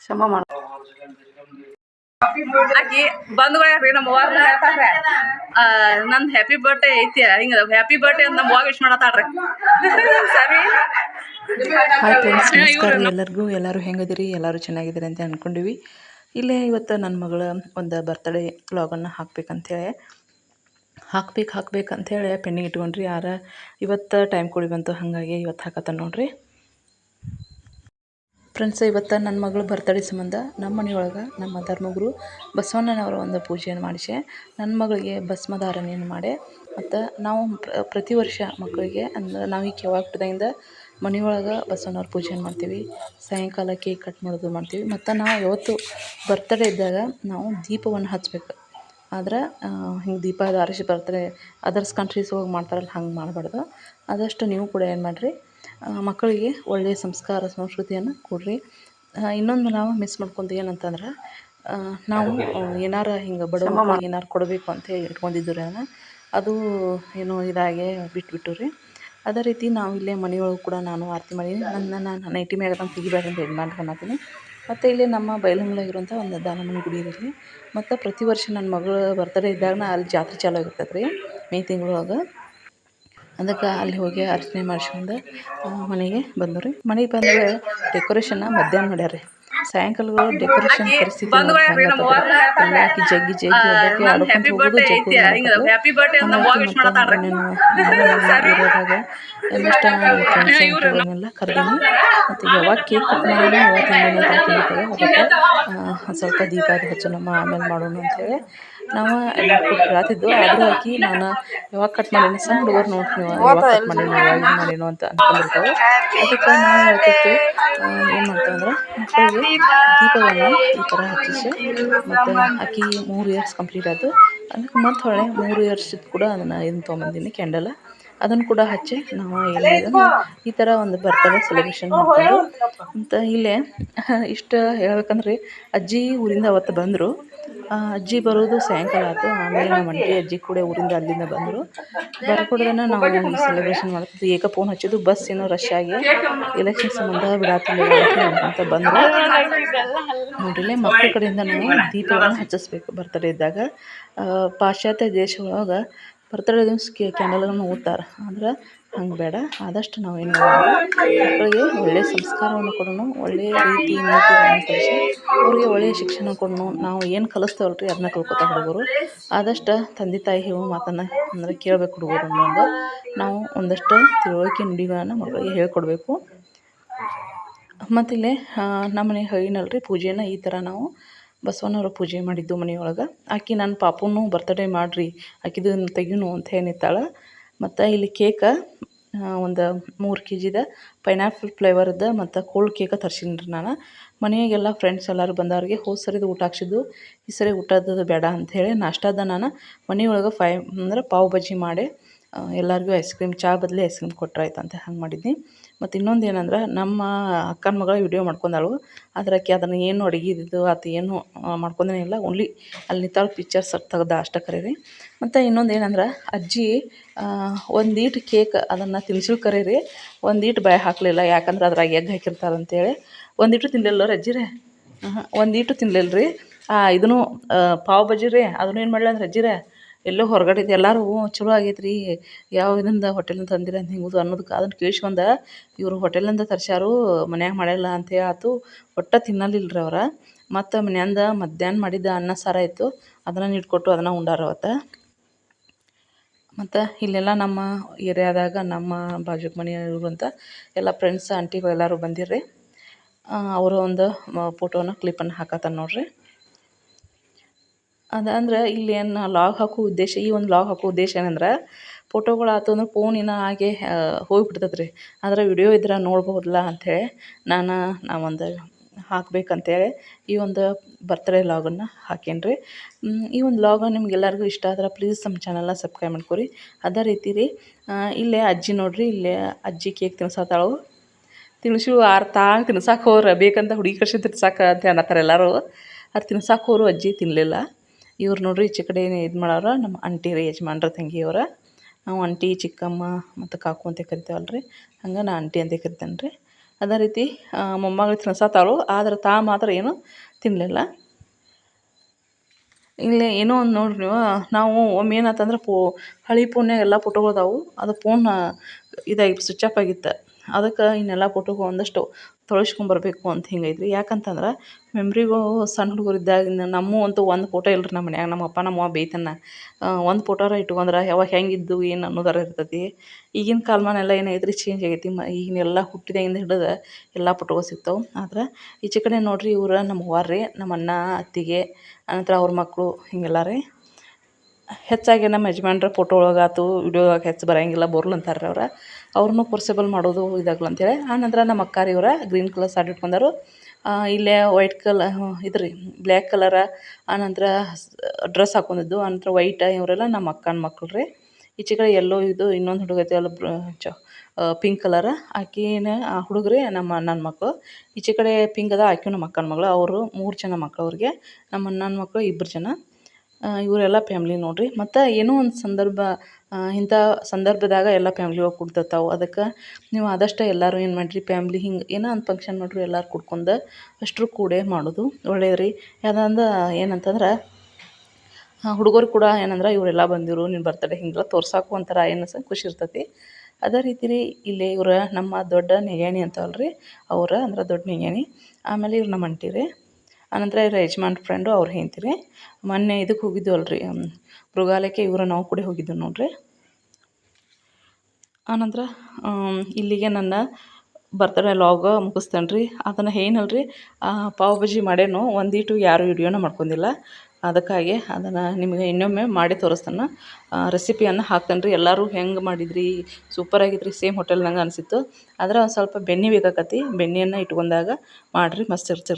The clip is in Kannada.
ಶಮ ಮಾಡ ಆಕಿ ಬಂದ್ರಿ ನಮ್ಮ ಆ, ನಂದ್ ಹ್ಯಾಪಿ ಬರ್ಡೇ ಐತಿ. ಹಿಂಗ ಹ್ಯಾಪಿ ಬರ್ಡೇ ಅಂತ ನಮ್ಮ ಅವ್ವಾಗ ವಿಶ್ ಮಾಡತ್ತಾಳ್ರಿ. ಸರಿ. ಹಾಯ್ ಫ್ರೆಂಡ್ಸ್ ನಮಸ್ಕಾರ ಎಲ್ಲರಿಗೂ. ಎಲ್ಲರೂ ಹೆಂಗದಿರಿ ಎಲ್ಲರೂ ಚೆನ್ನಾಗಿದ್ದೀರಿ ಅಂತ ಅಂದ್ಕೊಂಡಿವಿ ಇಲ್ಲೇ ಇವತ್ತು ನನ್ನ ಮಗಳ ಒಂದು ಬರ್ತಡೇ ವ್ಲಾಗನ್ನು ಹಾಕ್ಬೇಕಂತೇಳಿ. ಹಾಕ್ಬೇಕು ಹಾಕ್ಬೇಕು ಅಂಥೇಳಿ ಪೆಂಡಿಂಗ್ ಇಟ್ಕೊಂಡ್ರಿ. ಯಾರ ಇವತ್ತು ಟೈಮ್ ಕೊಡಿ ಬಂತು ಹಾಗಾಗಿ ಇವತ್ತು ಹಾಕತ್ತ ನೋಡ್ರಿ. ಫ್ರೆಂಡ್ಸ್ ಇವತ್ತು ನನ್ನ ಮಗಳು ಬರ್ತಡೇ ಸಂಬಂಧ ನಮ್ಮ ಮನೆಯೊಳಗೆ ನಮ್ಮ ಧರ್ಮಗುರು ಬಸವಣ್ಣನವರ ಒಂದು ಪೂಜೆಯನ್ನು ಮಾಡಿಸಿ. ನನ್ನ ಮಗಳಿಗೆ ಭಸ್ಮಧಾರಣೆಯನ್ನು ಮಾಡಿ. ಮತ್ತು ನಾವು ಪ್ರತಿ ವರ್ಷ ಮಕ್ಕಳಿಗೆ ಅಂದ್ರೆ ನಾವು ಈಗ ಯಾವಾಗ ಹುಟ್ಟಿದಾಗಿಂದ ಮನೆಯೊಳಗೆ ಬಸವಣ್ಣವ್ರ ಪೂಜೆಯನ್ನು ಮಾಡ್ತೀವಿ. ಸಾಯಂಕಾಲ ಕೇಕ್ ಕಟ್ ಮಾಡೋದು ಮಾಡ್ತೀವಿ. ಮತ್ತು ನಾವು ಯಾವತ್ತು ಬರ್ತಡೇ ಇದ್ದಾಗ ನಾವು ದೀಪವನ್ನು ಹಚ್ಬೇಕು. ಆದ್ರೆ ಹಿಂಗೆ ದೀಪ ಆರಿಸಿ ಬರ್ತಾರೆ ಅದರ್ಸ್ ಕಂಟ್ರೀಸ್ ಹೋಗಿ ಮಾಡ್ತಾರಲ್ಲ, ಹಂಗೆ ಮಾಡಬಾರ್ದು. ಆದಷ್ಟು ನೀವು ಕೂಡ ಏನು ಮಾಡಿರಿ ಮಕ್ಕಳಿಗೆ ಒಳ್ಳೆಯ ಸಂಸ್ಕಾರ, ಸಂಸ್ಕೃತಿಯನ್ನು ಕೊಡ್ರಿ. ಇನ್ನೊಂದು ನಾವು ಮಿಸ್ ಮಾಡ್ಕೊಂಡು ಏನಂತಂದ್ರೆ ನಾವು ಏನಾರ ಹಿಂಗೆ ಬಡವ ಏನಾರು ಕೊಡಬೇಕು ಅಂತ ಹೇಳಿ ರೀ ಅದನ್ನು, ಅದು ಏನು ಇದಾಗೆ ಬಿಟ್ಬಿಟ್ಟು ರೀ ಅದೇ ರೀತಿ ನಾವು ಇಲ್ಲೇ ಮನೆಯೊಳಗೆ ಕೂಡ ನಾನು ಆರತಿ ಮಾಡಿ ನನ್ನ ನಾನು ನೈಟಿ ಮ್ಯಾಗ ನಾನು ಅಂತ ಇದು ಮಾಡ್ಕೊಳತ್ತೀನಿ ಮತ್ತು ಇಲ್ಲಿ ನಮ್ಮ ಬೈಲಹೊಂಗಲಾಗಿರುವಂಥ ಒಂದು ದಾನಮ್ಮನ ಗುಡಿ ಇರಲಿ ಮತ್ತು ಪ್ರತಿ ವರ್ಷ ನನ್ನ ಮಗಳ ಬರ್ತಡೇ ಇದ್ದಾಗ ಅಲ್ಲಿ ಜಾತ್ರೆ ಚಾಲು ಆಗಿರ್ತೈತೆ ರೀ ಮೇ ತಿಂಗಳೊಳಗೆ. ಅದಕ್ಕೆ ಅಲ್ಲಿ ಹೋಗಿ ಅರ್ಚನೆ ಮಾಡ್ಸ್ಕೊಂಡು ಮನೆಗೆ ಬಂದು ರೀ ಮನೆಗೆ ಬಂದು ಡೆಕೋರೇಷನ್ನ ಮಧ್ಯಾಹ್ನ ಮಾಡ್ಯಾರ ರೀ ಸಾಯಂಕಾಲ ಡೆಕೋರೇಷನ್ ಪರಿಸ್ಥಿತಿ. ಎಲ್ಲ ಹಾಕಿ ಜಗ್ಗಿ ಜಗ್ಗಿ ಹೋಗೋದು. ಇರೋದಾಗ ಅವ್ರನ್ನೆಲ್ಲ ಕರ್ದೀನಿ. ಮತ್ತು ಯಾವಾಗ ಕೇಕ್ ಕಟ್ ಮಾಡೋಣ ಅದಕ್ಕೆ ಸ್ವಲ್ಪ ದೀಪ ಅದು ಹಚ್ಚೋಣಮ್ಮ ಆಮೇಲೆ ಮಾಡೋಣ ಅಂಥೇಳಿ ನಾವು ಹೇಳತ್ತಿದ್ದು ಆದರೂ ಹಾಕಿ ನಾನು ಯಾವಾಗ ಕಟ್ ಮಾಡೀನಿ, ಸಣ್ಣ ಹುಡುಗರು ನೋಡಿ ನೀವು ಯಾವಾಗ ಕಟ್ ಮಾಡೀನಿ, ಯಾವಾಗ ಇದು ಮಾಡೀನು ಅಂತ ಅನ್ಕೊಂಡಿರ್ತಾವೆ ಅದಕ್ಕೆ ನಾವು ಹೇಳ್ತಿರ್ತೀವಿ ಏನು ಮಾಡ್ತೇವೆ ಅಂದ್ರೆ ದೀಪವನ್ನು ಈ ಥರ ಹಚ್ಚಿಸಿ, ಮತ್ತು ಆಕಿ ಮೂರು ಇಯರ್ಸ್ ಕಂಪ್ಲೀಟ್ ಆಯಿತು. ಅದಕ್ಕೆ ಮತ್ತೆ ಹೊಳೆ ಮೂರು ಇಯರ್ಸಿದ್ದು ಕೂಡ ಅದನ್ನು ಇದನ್ನು ತೊಗೊಂಬಂದೀನಿ ಕ್ಯಾಂಡಲ ಅದನ್ನು ಕೂಡ ಹಚ್ಚಿ ನಾವು ಏನಿದೆ ಈ ಥರ ಒಂದು ಬರ್ತಡೇ ಸೆಲೆಬ್ರೇಷನ್ ಮಾಡ್ಕೊಂಡು ಅಂತ ಇಲ್ಲೇ ಇಷ್ಟು ಹೇಳ್ಬೇಕಂದ್ರೆ ಅಜ್ಜಿ ಊರಿಂದ ಅವತ್ತು ಬಂದರು. ಅಜ್ಜಿ ಬರೋದು ಸಾಯಂಕಾಲ ಆಯಿತು. ಆಮೇಲೆ ನಮ್ಮ ಅಂಟಿ ಅಜ್ಜಿ ಕೂಡ ಊರಿಂದ ಅಲ್ಲಿಂದ ಬಂದರು. ಬರ್ಕೊಡ್ದನ ನಾವು ಸೆಲೆಬ್ರೇಷನ್ ಮಾಡ್ತಿದ್ವಿ. ಏಕ ಫೋನ್ ಹಚ್ಚಿದ್ದು ಬಸ್ ಏನೋ ರಶ್ ಆಗಿ ಎಲೆಕ್ಷನ್ ಸಂಬಂಧ ಬಿಡಾತಿಲ್ಲ ಅಂತ ಬಂದರು. ನೋಡ್ರಿಲೆ ಮಕ್ಕಳ ಕಡೆಯಿಂದ ನಾವು ದೀಪವನ್ನು ಹಚ್ಚಿಸ್ಬೇಕು. ಬರ್ತಡೇ ಇದ್ದಾಗ ಪಾಶ್ಚಾತ್ಯ ದೇಶ ಒಳಗೆ ಬರ್ತಡೇ ದಿವಸ ಕ್ಯಾಂಡಲನ್ನು ಓದ್ತಾರೆ ಅಂದ್ರೆ ಹಂಗೆ ಬೇಡ. ಆದಷ್ಟು ನಾವು ಏನು ಮಕ್ಕಳಿಗೆ ಒಳ್ಳೆಯ ಸಂಸ್ಕಾರವನ್ನು ಕೊಡೋಣ ಒಳ್ಳೆಯ ರೀತಿ ನೀತಿಗಳನ್ನು ಕಲಿಸಿ ಅವ್ರಿಗೆ ಒಳ್ಳೆಯ ಶಿಕ್ಷಣ ಕೊಡೋಣ. ನಾವು ಏನು ಕಲಿಸ್ತೇವಲ್ಲ ರೀ ಅದನ್ನ ಕಲ್ಕೊತಾರೆ ಹುಡುಗರು. ಆದಷ್ಟು ತಂದೆ ತಾಯಿ ಹೇಳೋ ಮಾತನ್ನು ಅಂದರೆ ಕೇಳಬೇಕು ಹುಡುಗರು ಅನ್ನೋದು. ನಾವು ಒಂದಷ್ಟು ತಿಳುವಳಿಕೆ ನುಡಿಗಳನ್ನು ಮಕ್ಕಳಿಗೆ ಹೇಳ್ಕೊಡ್ಬೇಕು. ಮತ್ತು ಇಲ್ಲೇ ನಮ್ಮ ಮನೆ ಹೇಳಿನಲ್ರಿ ಪೂಜೆನ ಈ ಥರ ನಾವು ಬಸವಣ್ಣವ್ರ ಪೂಜೆ ಮಾಡಿದ್ದು ಮನೆಯೊಳಗೆ. ಆಕೆ ನನ್ನ ಪಾಪುನು ಬರ್ತಡೇ ಮಾಡಿರಿ, ಆಕಿದು ತೆಗೀನು ಅಂತ ಏನಿತ್ತಾಳೆ ಮತ್ತು ಇಲ್ಲಿ ಕೇಕ ಒಂದು ಮೂರು ಕೆ ಜಿದ ಪೈನಾಪಲ್ ಫ್ಲೇವರ್ದ ಮತ್ತು ಕೋಲ್ಡ್ ಕೇಕ ತರ್ಸೀನಿ ರೀ ನಾನು ಮನೆಯಾಗೆಲ್ಲ ಫ್ರೆಂಡ್ಸ್ ಎಲ್ಲರೂ ಬಂದವ್ರಿಗೆ ಹೋದ ಸರಿದು ಊಟ ಹಾಕ್ಸಿದ್ದು? ಈ ಸರಿ ಊಟದ್ದು ಬೇಡ ಅಂಥೇಳಿ ನಾಷ್ಟಾದ ನಾನು ಮನೆಯೊಳಗೆ ಫೈ ಅಂದ್ರೆ ಪಾವ್ ಬಜ್ಜಿ ಮಾಡಿ ಎಲ್ಲರಿಗೂ ಐಸ್ ಕ್ರೀಮ್ ಚಾ ಬದಲಿ ಐಸ್ ಕ್ರೀಮ್ ಕೊಟ್ರಾಯ್ತು ಅಂತ ಹಂಗೆ ಮಾಡಿದ್ನಿ. ಮತ್ತು ಇನ್ನೊಂದು ಏನಂದ್ರೆ ನಮ್ಮ ಅಕ್ಕನ ಮಗಳ ವಿಡಿಯೋ ಮಾಡ್ಕೊಂಡಾಳು. ಆದ್ರೆ ಆಕೆ ಅದನ್ನು ಏನು ಅಡುಗೆದು ಆತು ಏನು ಮಾಡ್ಕೊಂಡೇ ಇಲ್ಲ. ಓನ್ಲಿ ಅಲ್ಲಿ ನಿಂತಾಳು ಪಿಕ್ಚರ್ಸ್ ತೆಗ್ದು ಅಷ್ಟೇ ಕರೀರಿ. ಮತ್ತು ಇನ್ನೊಂದು ಏನಂದ್ರೆ ಅಜ್ಜಿ ಒಂದೀಟು ಕೇಕ್ ಅದನ್ನು ತಿನ್ಸಿಳು ಕರೀರಿ. ಒಂದೀಟು ಬಾಯಿ ಹಾಕಲಿಲ್ಲ, ಯಾಕಂದ್ರೆ ಅದ್ರಾಗ ಎಗ್ ಹಾಕಿರ್ತಾರೆ ಅಂತೇಳಿ. ಒಂದೀಟು ತಿನ್ನಲಿಲ್ಲ ರೀ? ಅಜ್ಜಿರೇ ಒಂದೀಟು ತಿನ್ನಲಿಲ್ಲ ರೀ ಇದನ್ನು ಪಾವ್ ಬಜ್ಜಿ ರೀ? ಅದನ್ನು ಏನು ಮಾಡಲಿ ಅಂದ್ರೆ ಅಜ್ಜಿರೇ ಎಲ್ಲೋ ಹೊರಗಡೆ ಎಲ್ಲರೂ ಚಲೋ ಆಗೈತೆ ರೀ ಯಾವ ಇದರಿಂದ ಹೋಟೆಲಿಂದ ತಂದಿರ? ಅಂತ ಹಿಂಗೆ ಅನ್ನೋದಕ್ಕೆ ಅದನ್ನು ಕೇಳಿಸ್ಕೊಂಡ ಇವರು ಹೋಟೆಲಿಂದ ತರ್ಸ್ಯಾರು, ಮನ್ಯಾಗ ಮಾಡಿಲ್ಲ ಅಂತ ಆಯ್ತು ಒಟ್ಟು ತಿನ್ನಲಿಲ್ಲ ರೀ ಅವ್ರು. ಮತ್ತು ಮನ್ಯಾಂದ ಮಧ್ಯಾಹ್ನ ಮಾಡಿದ್ದ ಅನ್ನ ಸಾರು ಇತ್ತು. ಅದನ್ನು ನೀಡ್ಕೊಟ್ಟು ಅದನ್ನು ಉಂಡಾರ ಅವತ್ತು. ಮತ್ತು ಇಲ್ಲೆಲ್ಲ ನಮ್ಮ ಏರಿಯಾದಾಗ, ನಮ್ಮ ಬಾಜು ಅಂತ ಎಲ್ಲ ಫ್ರೆಂಡ್ಸ್ ಆಂಟಿಗಳು ಎಲ್ಲರೂ ಬಂದಿರ್ರಿ. ಅವರು ಒಂದು ಫೋಟೋನ ಕ್ಲಿಪ್ಪನ್ನು ಹಾಕತ್ತಾರ ನೋಡ್ರಿ. ಅದಂದ್ರೆ ಇಲ್ಲಿ ಏನು ಲಾಗ್ ಹಾಕೋ ಉದ್ದೇಶ, ಈ ಒಂದು ಲಾಗ್ ಹಾಕೋ ಉದ್ದೇಶ ಏನಂದ್ರೆ ಫೋಟೋಗಳು ಆತು ಅಂದ್ರೆ ಫೋನಿನ ಹಾಗೆ ಹೋಗ್ಬಿಡ್ತದೆ ರೀ ಆದ್ರೆ ವಿಡಿಯೋ ಇದ್ರೆ ನೋಡ್ಬೋದಲ್ಲ ಅಂಥೇಳಿ ನಾನು ನಾವೊಂದು ಹಾಕ್ಬೇಕಂತೇಳಿ ಈ ಒಂದು ಬರ್ತ್ಡೇ ಲಾಗನ್ನು ಹಾಕೇನಿ ರೀ ಈ ಒಂದು ಲಾಗ ನಿಮ್ಗೆಲ್ಲರಿಗೂ ಇಷ್ಟ ಆದ್ರೆ ಪ್ಲೀಸ್ ನಮ್ಮ ಚಾನಲ್ನ ಸಬ್ಸ್ಕ್ರೈಬ್ ಮಾಡ್ಕೊರಿ. ಅದೇ ರೀತಿ ರೀ ಇಲ್ಲೇ ಅಜ್ಜಿ ನೋಡ್ರಿ, ಇಲ್ಲೇ ಅಜ್ಜಿ ಕೇಕ್ ತಿನ್ಸತ್ತಾಳು ತಿನ್ಸು ಆರು ತಾಂಗ್ ತಿನ್ಸಕ್ಕೆ ಬೇಕಂತ ಹುಡುಗಿ ಕರ್ಸಿ ತಿನ್ಸಕ್ಕೆ ಅಂತ ಅನ್ನತ್ತಾರೆ ಎಲ್ಲರೂ. ಅದು ತಿನ್ಸಕ್ಕೆ ಹೋರು ಅಜ್ಜಿ ತಿನ್ನಲಿಲ್ಲ ಇವ್ರು ನೋಡ್ರಿ ಈಚೆ ಕಡೆ ಇದು ಮಾಡೋರು ನಮ್ಮ ಅಂಟಿ ರೀ, ಯಜಮಾನ್ರ ತಂಗಿಯವ್ರ. ನಾವು ಅಂಟಿ ಚಿಕ್ಕಮ್ಮ ಮತ್ತು ಕಾಕು ಅಂತ ಕರಿತೇವಲ್ಲ ರೀ ಹಂಗೆ ನಾ ಅಂಟಿ ಅಂತ ಕರಿತೇನೆ ರೀ ಅದೇ ರೀತಿ ಮೊಮ್ಮಗಳು ತಿನ್ಸತ್ತಾಳು ಆದ್ರೆ ತಾ ಮಾತ್ರ ಏನು ತಿನ್ನಲಿಲ್ಲ ಇಲ್ಲಿ ಏನೋ ಒಂದು ನೋಡ್ರಿ ನೀವು, ನಾವು ಒಮ್ಮೆ ಏನಾತಂದ್ರೆ ಪೋ, ಹಳೆ ಫೋನ್ಯಾಗ ಎಲ್ಲ ಫೋಟೋಗಳು ಅದಾವು. ಅದು ಫೋನ್ ಇದಾಗಿ ಸ್ವಿಚ್ ಆಫ್ ಆಗಿತ್ತು. ಅದಕ್ಕೆ ಇನ್ನೆಲ್ಲ ಫೋಟೋಗಳು ಒಂದಷ್ಟು ತೊಳಸ್ಕೊಂಬರ್ಬೇಕು ಅಂತ ಹಿಂಗೈತ್ರಿ. ಯಾಕಂತಂದ್ರೆ ಮೆಮ್ರಿಗೂ ಸಣ್ಣ ಹುಡುಗರು ಇದ್ದಾಗಿಂದ ನಮ್ಮವು ಅಂತೂ ಒಂದು ಫೋಟೋ ಇಲ್ರಿ ನಮ್ಮ ಮನ್ಯಾಗ. ನಮ್ಮ ಅಪ್ಪ, ನಮ್ಮ ಅವ್ವ ಬೈತಾನ ಒಂದು ಫೋಟೋರ ಇಟ್ಕೊಂಡ್ರೆ ಯಾವಾಗ ಹೆಂಗಿದ್ದು ಏನು ಅನ್ನೋದರ ಇರ್ತೈತಿ. ಈಗಿನ ಕಾಲಮಾನೆಲ್ಲ ಏನೈತ್ರಿ ಚೇಂಜ್ ಆಗೈತಿ. ಮ, ಈಗಿನೆಲ್ಲ ಹುಟ್ಟಿದಾಗಿಂದ ಹಿಡಿದು ಎಲ್ಲ ಫೋಟೋಗಳು ಸಿಗ್ತಾವೆ. ಆದ್ರೆ ಈಚೆ ಕಡೆ ನೋಡಿರಿ ಇವ್ರು ನಮ್ಮ ಅವ್ವ ರೀ, ನಮ್ಮ ಅಣ್ಣ, ಅತ್ತಿಗೆ ಅನಂತರ ಅವ್ರ ಮಕ್ಕಳು ಹಿಂಗೆಲ್ಲ ರೀ. ಹೆಚ್ಚಾಗಿ ನಮ್ಮ ಯಜಮಾನ್ರ ಫೋಟೋ ಒಳಗಾತು ವಿಡಿಯೋದಾಗ ಹೆಚ್ಚು ಬರೋಂಗಿಲ್ಲ ಬರ್ಲು ಅಂತಾರೆ ಅವ್ರು. ಅವ್ರನ್ನೂ ಪೋರ್ಸೆಬಲ್ ಮಾಡೋದು ಇದಾಗಲ್ಲ ಅಂತೇಳಿ ಆನಂತರ ನಮ್ಮ ಅಕ್ಕಾರಿ ಇವರ ಗ್ರೀನ್ ಕಲರ್ ಸಾರಿ ಉಟ್ಕೊಂಡಾರು ಇಲ್ಲೇ ವೈಟ್ ಕಲ ಇದು ರೀ ಬ್ಲ್ಯಾಕ್ ಕಲರ ಆನಂತರ ಡ್ರೆಸ್ ಹಾಕೊಂಡಿದ್ದು. ಆನಂತರ ವೈಟ ಇವರೆಲ್ಲ ನಮ್ಮ ಅಕ್ಕನ ಮಕ್ಕಳು ರೀ ಈಚೆ ಕಡೆ ಎಲ್ಲೋ ಇದು ಇನ್ನೊಂದು ಹುಡುಗ ಐತೆ, ಅಲ್ಲ ಪಿಂಕ್ ಕಲರ ಆಕಿನ, ಆ, ಹುಡುಗರೇ ನಮ್ಮ ಅಣ್ಣನ ಮಕ್ಕಳು ಈಚೆ ಕಡೆ ಪಿಂಕ್ ಅದ ಆಕೆ ನಮ್ಮ ಅಕ್ಕನ ಮಗಳು. ಅವರು ಮೂರು ಜನ ಮಕ್ಕಳು ಅವ್ರಿಗೆ. ನಮ್ಮ ಅಣ್ಣನ ಮಕ್ಕಳು ಇಬ್ಬರು ಜನ. ಇವರೆಲ್ಲ ಫ್ಯಾಮ್ಲಿ ನೋಡಿರಿ. ಮತ್ತು ಏನೋ ಒಂದು ಸಂದರ್ಭ ಇಂಥ ಸಂದರ್ಭದಾಗ ಎಲ್ಲ ಫ್ಯಾಮ್ಲಿ ಹೋಗಿ ಕುಡ್ದತ್ತಾವು ಅದಕ್ಕೆ ನೀವು ಆದಷ್ಟು ಎಲ್ಲರೂ ಏನು ಮಾಡಿರಿ ಫ್ಯಾಮ್ಲಿ ಹಿಂಗೆ ಏನೋ ಒಂದು ಫಂಕ್ಷನ್ ಮಾಡ್ರಿ ಎಲ್ಲರೂ ಕೂಡ್ಕೊಂಡು ಅಷ್ಟರು ಕೂಡೇ ಮಾಡೋದು ಒಳ್ಳೇದು ರೀ ಯಾವ್ದಂದ್ರೆ ಏನಂತಂದ್ರೆ ಹುಡುಗರು ಕೂಡ ಏನಂದ್ರೆ ಇವರೆಲ್ಲ ಬಂದಿರು ನಿನ್ನ ಬರ್ತಡೇ ಹಿಂಗೆಲ್ಲ ತೋರ್ಸಾಕು ಒಂಥರ ಏನು ಸ ಖುಷಿ ಇರ್ತೈತಿ. ಅದೇ ರೀತಿ ರೀ ಇಲ್ಲಿ ಇವ್ರು ನಮ್ಮ ದೊಡ್ಡ ನೆಗ್ಯಾಣಿ ಅಂತವಲ್ಲ ರೀ ಅವ್ರು ಅಂದ್ರೆ ದೊಡ್ಡ ನೆಗ್ಯಾಣಿ ಆಮೇಲೆ ಇವ್ರು ನಮ್ಮ ಅಂಟಿ ರೀ. ಆನಂತರ ಇವ್ರ ಯಜಮಾನ್ ಫ್ರೆಂಡು ಅವ್ರ ಹೆಂಡ್ತಿ ಮೊನ್ನೆ ಇದಕ್ಕೆ ಹೋಗಿದ್ದೆವು ಅಲ್ರಿ ಮೃಗಾಲಯಕ್ಕೆ ಇವರು ನಾವು ಕೂಡ ಹೋಗಿದ್ದೆವು ನೋಡ್ರಿ. ಆನಂತರ ಇಲ್ಲಿಗೆ ನನ್ನ ಬರ್ತಡೇ ಲಾಗ ಮುಗಿಸ್ತೇನೆ ರೀ ಅದನ್ನು ಏನಲ್ರಿ ಪಾವ್ ಭಾಜಿ ಮಾಡೇನು, ಒಂದೀಟು ಯಾರು ವಿಡಿಯೋನ ಮಾಡ್ಕೊಂಡಿಲ್ಲ. ಅದಕ್ಕಾಗಿ ಅದನ್ನು ನಿಮಗೆ ಇನ್ನೊಮ್ಮೆ ಮಾಡಿ ತೋರಿಸ್ತಾನೆ. ರೆಸಿಪಿಯನ್ನು ಹಾಕ್ತಾನೆ ರೀ ಎಲ್ಲರೂ ಹೆಂಗೆ ಮಾಡಿದ್ರಿ ಸೂಪರ್ ಆಗಿದ್ರಿ ಸೇಮ್ ಹೋಟೆಲ್ನಂಗೆ ಅನಿಸಿತ್ತು. ಆದರೆ ಒಂದು ಸ್ವಲ್ಪ ಬೆಣ್ಣೆ ಬೇಕಾಕತಿ. ಬೆಣ್ಣೆಯನ್ನು ಇಟ್ಕೊಂಡಾಗ ಮಾಡಿರಿ, ಮಸ್ತ್ ಇರ್ತಿರ್